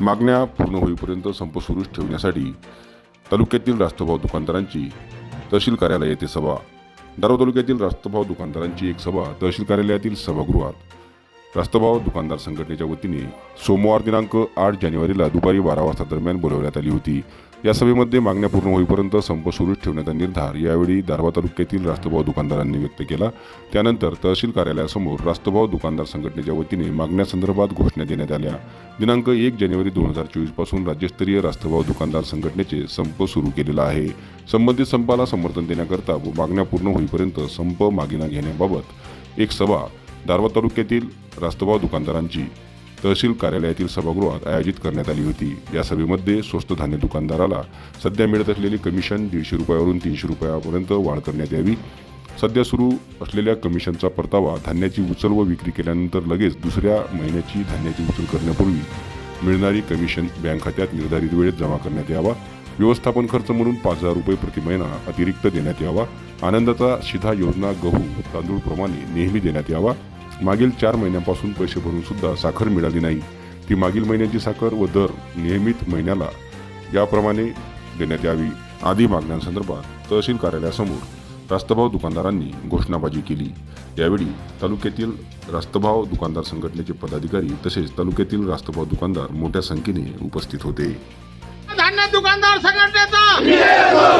मागण्या पूर्ण होईपर्यंत संप सुरूच ठेवण्यासाठी तालुक्यातील रास्तभाव दुकानदारांची तहसील कार्यालय येथे सभा. दारो तालुक्यातील रास्तभाव दुकानदारांची एक सभा तहसील कार्यालयातील सभागृहात. रास्तभाव दुकानदार संघटनेच्या वतीने सोमवार दिनांक आठ जानेवारीला दुपारी बारा वाजता दरम्यान बोलवण्यात आली होती. या सभेमध्ये मागण्या पूर्ण होईपर्यंत संप सुरूच ठेवण्याचा निर्धार यावेळी दारवा तालुक्यातील रास्तभाव दुकानदारांनी व्यक्त केला. त्यानंतर तहसील कार्यालयासमोर रास्तभाव दुकानदार संघटनेच्या वतीने मागण्यासंदर्भात घोषणा देण्यात आल्या. दिनांक एक जानेवारी दोन हजार चोवीसपासून राज्यस्तरीय रास्तभाव दुकानदार संघटनेचे संप सुरू केलेला आहे. संबंधित संपाला समर्थन देण्याकरता व मागण्या पूर्ण होईपर्यंत संप मागिना घेण्याबाबत एक सभा दारवा तालुक्यातील रास्तभाव दुकानदारांची तहसील कार्यालयातील सभागृहात आयोजित करण्यात आली होती. या सभेमध्ये स्वस्त धान्य दुकानदाराला सध्या मिळत असलेली कमिशन दीडशे रुपयावरून तीनशे रुपयापर्यंत वाढ करण्यात यावी. सध्या सुरू असलेल्या कमिशनचा परतावा धान्याची उचल व विक्री केल्यानंतर लगेच दुसऱ्या महिन्याची धान्याची उचल करण्यापूर्वी मिळणारी कमिशन बँक खात्यात निर्धारित वेळेत जमा करण्यात यावा. व्यवस्थापन खर्च म्हणून पाच हजार रुपये प्रति महिना अतिरिक्त देण्यात यावा. आनंदाचा शिधा योजना गहू तांदूळप्रमाणे नेहमी देण्यात यावा. मागील चार महिन्यांपासून पैसे भरून सुद्धा साखर मिळाली नाही. ती मागील महिन्याची साखर व दर नियमित महिन्याला याप्रमाणे देण्यात यावी. आदी मागण्यांसंदर्भात तहसील कार्यालयासमोर रास्तभाव दुकानदारांनी घोषणाबाजी केली. यावेळी तालुक्यातील रास्तभाव दुकानदार संघटनेचे पदाधिकारी तसेच तालुक्यातील रास्तभाव दुकानदार मोठ्या संख्येने उपस्थित होते. धान्य दुकानदार संघटनेचा!